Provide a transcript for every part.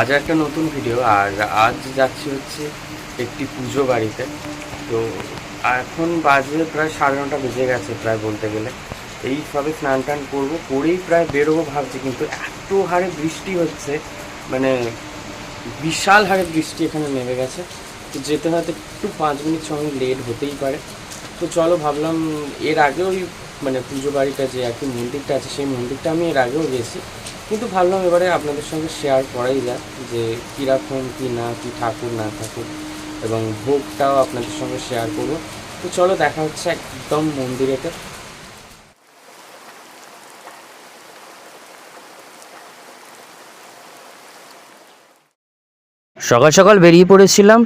আজ একটা নতুন ভিডিও আর আজ যাচ্ছি হচ্ছে একটি পুজো বাড়িতে। তো এখন বাজে প্রায় সাড়ে নটা বেজে গেছে প্রায় বলতে গেলে। এই সবে স্নান টান করব, করেই প্রায় বেরোবো ভাবছি, কিন্তু এত হারে বৃষ্টি হচ্ছে মানে বিশাল হারে বৃষ্টি এখানে নেমে গেছে। তো যেতে হয়তো একটু পাঁচ মিনিট, ছ মিনিট লেট হতেই পারে। তো চলো ভাবলাম, এর আগেও মানে পুজো বাড়িটা যে কি মন্দিরটা আছে, সেই মন্দিরটা আমি এর আগেও গেছি। কিন্তু ভাবলাম এবারে আপনাদের সঙ্গে শেয়ার করাই যাক যে কীরকম কী না, কী ঠাকুর, না ঠাকুর, এবং ভোগটাও আপনাদের সঙ্গে শেয়ার করব। তো চলো দেখা হচ্ছে একদম মন্দিরেতে। সকাল সকাল বেরিয়ে পড়েছিলাম।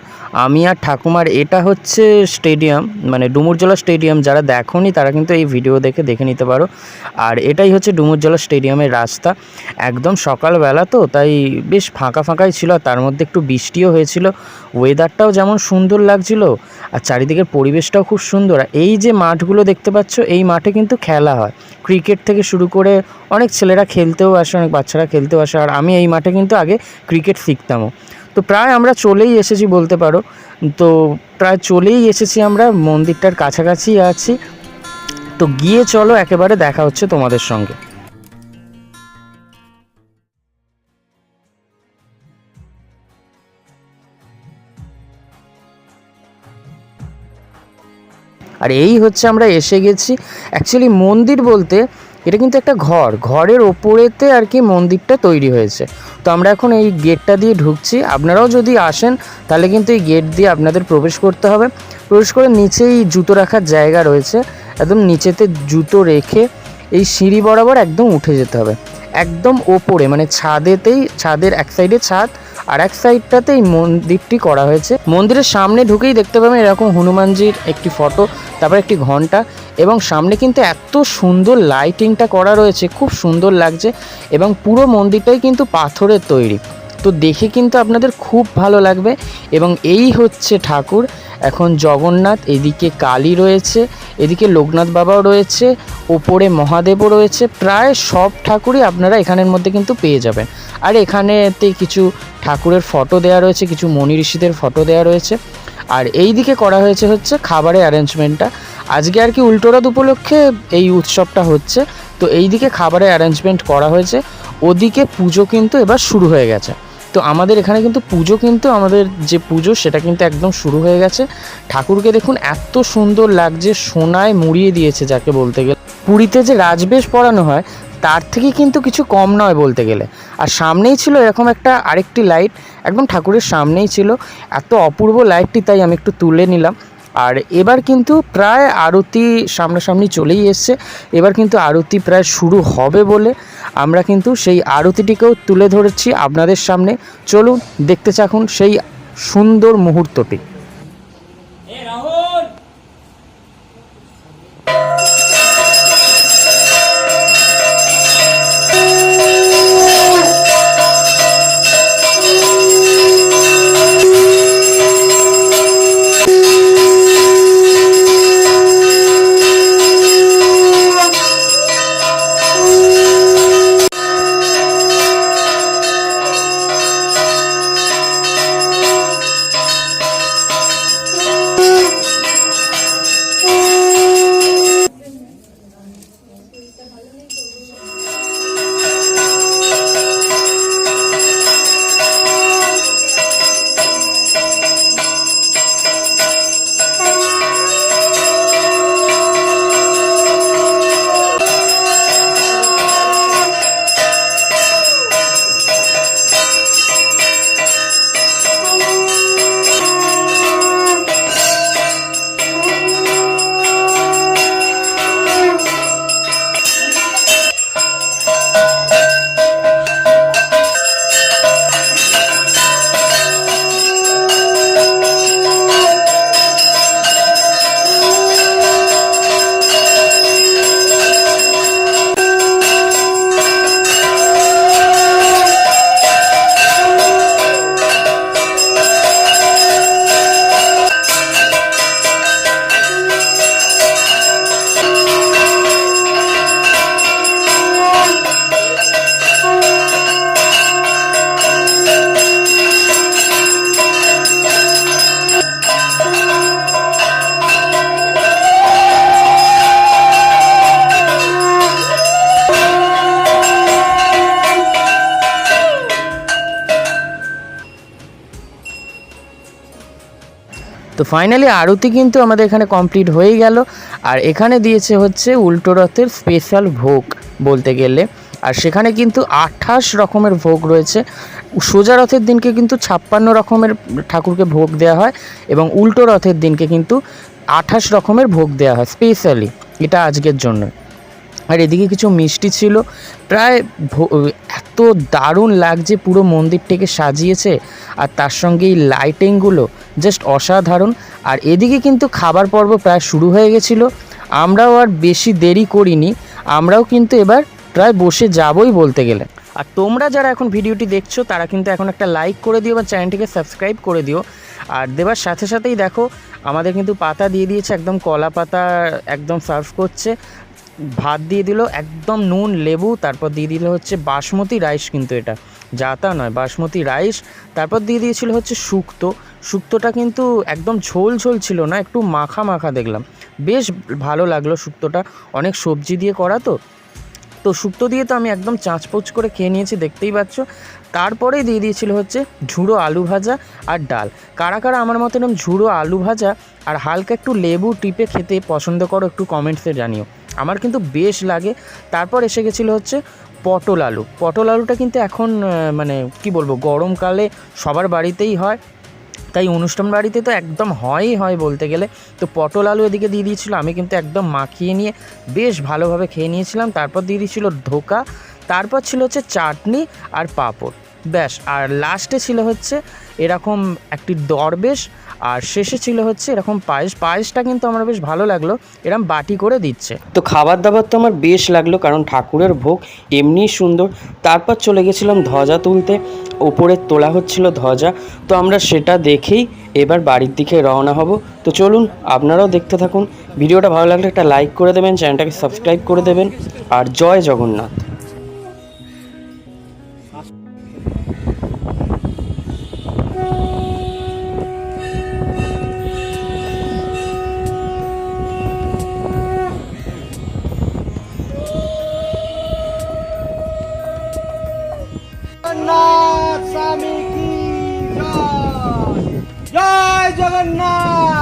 আমি আর ঠাকুমার এটা হচ্ছে স্টেডিয়াম মানে ডুমুরজলা স্টেডিয়াম, যারা দেখোনি তারা কিন্তু এই ভিডিও দেখে দেখে নিতে পারো। আর এটাই হচ্ছে ডুমুরজলা স্টেডিয়ামের রাস্তা। একদম সকালবেলা তো, তাই বেশ ফাঁকা ফাঁকাই ছিল তার মধ্যে একটু বৃষ্টিও হয়েছিল। ওয়েদারটাও যেমন সুন্দর লাগছিল, আর চারিদিকের পরিবেশটাও খুব সুন্দর। এই যে মাঠগুলো দেখতে পাচ্ছ, এই মাঠে কিন্তু খেলা হয়। ক্রিকেট থেকে শুরু করে অনেক ছেলেরা খেলতেও আসে, অনেক বাচ্চারা খেলতেও আসে। আর আমি এই মাঠে কিন্তু আগে ক্রিকেট শিখতামও। তো প্রায় আমরা চলেই এসেছি বলতে পারো। তো প্রায় চলেই এসেছি আমরা, মন্দিরটার কাছাকাছি আছি। তো গিয়ে চলো, একেবারে দেখা হচ্ছে তোমাদের সঙ্গে। আর এই হচ্ছে আমরা এসে গেছি। অ্যাকচুয়ালি মন্দির বলতে এটা কিন্তু একটা ঘর। ঘরের ওপরেতে আর কি মন্দিরটা তৈরি হয়েছে। তো আমরা এখন এই গেটটা দিয়ে ঢুকছি। আপনারাও যদি আসেন, তাহলে কিন্তু এই গেট দিয়ে আপনাদের প্রবেশ করতে হবে। প্রবেশ করে নিচেই জুতো রাখার জায়গা রয়েছে। একদম নিচেতে জুতো রেখে এই সিঁড়ি বরাবর একদম উঠে যেতে হবে। একদম ওপরে মানে ছাদেতেই, ছাদের এক সাইডে ছাদ আর এক সাইডটাতে এই মন্দিরটি করা হয়েছে। মন্দিরের সামনে ঢুকেই দেখতে পাবেন এরকম হনুমানজির একটি ফটো, তারপর একটি ঘণ্টা এবং সামনে কিন্তু এত সুন্দর লাইটিংটা করা রয়েছে, খুব সুন্দর লাগছে এবং পুরো মন্দিরটাই কিন্তু পাথরের তৈরি। তো দেখে কিন্তু আপনাদের খুব ভালো লাগবে এবং এই হচ্ছে ঠাকুর। এখন জগন্নাথ, এদিকে কালী রয়েছে, এদিকে লোকনাথ বাবাও রয়েছে, ওপরে মহাদেবও রয়েছে, প্রায় সব ঠাকুরই আপনারা এখানের মধ্যে কিন্তু পেয়ে যাবেন। আর এখানেতে কিছু ঠাকুরের ফটো দেওয়া রয়েছে, কিছু মনি ঋষিদের ফটো দেওয়া রয়েছে। আর এই দিকে করা হয়েছে হচ্ছে খাবারের অ্যারেঞ্জমেন্টটা। আজকে আর কি উল্টোরথ উপলক্ষে এই উৎসবটা হচ্ছে। তো এই দিকে খাবারের অ্যারেঞ্জমেন্ট করা হয়েছে। ওদিকে পুজো কিন্তু এবার শুরু হয়ে গেছে। তো আমাদের এখানে কিন্তু পুজো কিন্তু আমাদের যে পুজো সেটা কিন্তু একদম শুরু হয়ে গেছে। ঠাকুরকে দেখুন এত সুন্দর লাগছে, সোনায় মুড়িয়ে দিয়েছে যাকে বলতে গেলে। পুরীতে যে রাজবেশ পরানো হয় তার থেকে কিন্তু কিছু কম নয় বলতে গেলে। আর সামনেই ছিল এরকম একটা আরেকটি লাইট একদম ঠাকুরের সামনেই ছিল। এত অপূর্ব লাইটটি তাই আমি একটু তুলে নিলাম। আর এবার কিন্তু প্রায় আরতি সামনাসামনি চলেই এসছে। এবার কিন্তু আরতি প্রায় শুরু হবে বলে আমরা কিন্তু সেই আরতিটিকেও তুলে ধরেছি আপনাদের সামনে। চলুন দেখতে চাকুন সেই সুন্দর মুহূর্তটি। তো ফাইনালি আরতি কিন্তু আমাদের এখানে কমপ্লিট হয়ে গেল। আর এখানে দিয়েছে হচ্ছে উল্টো রথের স্পেশাল ভোগ বলতে গেলে। আর সেখানে কিন্তু আঠাশ রকমের ভোগ রয়েছে। সোজা রথের দিনকে কিন্তু ছাপ্পান্ন রকমের ঠাকুরকে ভোগ দেওয়া হয় এবং উল্টো রথের দিনকে কিন্তু আঠাশ রকমের ভোগ দেওয়া হয় স্পেশালি এটা আজকের জন্য। আর এদিকে কিছু মিষ্টি ছিল। প্রায় এত দারুণ লাগছে পুরো মন্দিরটাকে সাজিয়েছে। আর তার সঙ্গে এই লাইটিংগুলো জাস্ট অসাধারণ। আর এদিকে কিন্তু খাবার পর্ব প্রায় শুরু হয়ে গেছিল। আমরাও আর বেশি দেরি করিনি। আমরাও কিন্তু এবার প্রায় বসে যাবই বলতে গেলে। আর তোমরা যারা এখন ভিডিওটি দেখছ, তারা কিন্তু এখন একটা লাইক করে দিও বা চ্যানেলটিকে সাবস্ক্রাইব করে দিও। আর দেওয়ার সাথে সাথেই দেখো, আমাদের কিন্তু পাতা দিয়ে দিয়েছে, একদম কলা পাতা একদম সার্ভ করছে। ভাত দিয়ে দিল একদম নুন, লেবু, তারপর দিয়ে দিল হচ্ছে বাসমতি রাইস কিন্তু এটা। যা তা নয়, বাসমতি রাইস। তারপর দিয়ে দিয়েছিল হচ্ছে শুক্তো। শুক্তোটা কিন্তু একদম ঝোল ঝোল ছিল না, একটু মাখা মাখা দেখলাম। বেশ ভালো লাগল শুক্তোটা। অনেক সবজি দিয়ে করা তো। তো শুক্তো দিয়ে তো আমি একদম চাঁচপোচ করে খেয়ে নিয়েছি, দেখতেই পাচ্ছ। তারপরেই দিয়ে দিয়েছিল হচ্ছে ঝুড়ো আলু ভাজা আর ডাল। কারা কারা আমার মতো এরকম ঝুড়ো আলু ভাজা আর হালকা একটু লেবু টিপে খেতে পছন্দ করো, একটু কমেন্টসে জানিও। আমার কিন্তু বেশ লাগে। তারপর এসে গেছিল হচ্ছে পটল আলু। পটল আলুটা কিন্তু এখন মানে কি বলব, গরমকালে সবার বাড়িতেই হয়। তাই অনুষ্ঠান বাড়িতে তো একদম হয়ই হয় বলতে গেলে। তো পটল আলু এদিকে দিয়ে দিয়েছিলো, আমি কিন্তু একদম মাখিয়ে নিয়ে বেশ ভালোভাবে খেয়ে নিয়েছিলাম। তারপর দিয়ে দিয়েছিল ধোকা, তারপর ছিল হচ্ছে চাটনি আর পাঁপড়। ব্যাস, আর লাস্টে ছিল হচ্ছে এরকম একটি দরবেশ আর শেষে ছিল হচ্ছে এরকম পায়েস। পায়েসটা কিন্তু আমার বেশ ভালো লাগল। এরকম বাটি করে দিচ্ছে। তো খাবার দাবার তো আমার বেশ লাগল, কারণ ঠাকুরের ভোগ এমনিই সুন্দর। তারপর চলে গেছিলাম ধ্বজা তুলতে। ওপরে তোলা হচ্ছিল ধ্বজা। তো আমরা সেটা দেখেই এবার বাড়ির দিকে রওনা হব। তো চলুন, আপনারাও দেখতে থাকুন। ভিডিওটা ভালো লাগলে একটা লাইক করে দেবেন, চ্যানেলটাকে সাবস্ক্রাইব করে দেবেন। আর জয় জগন্নাথ। জগন্নাথ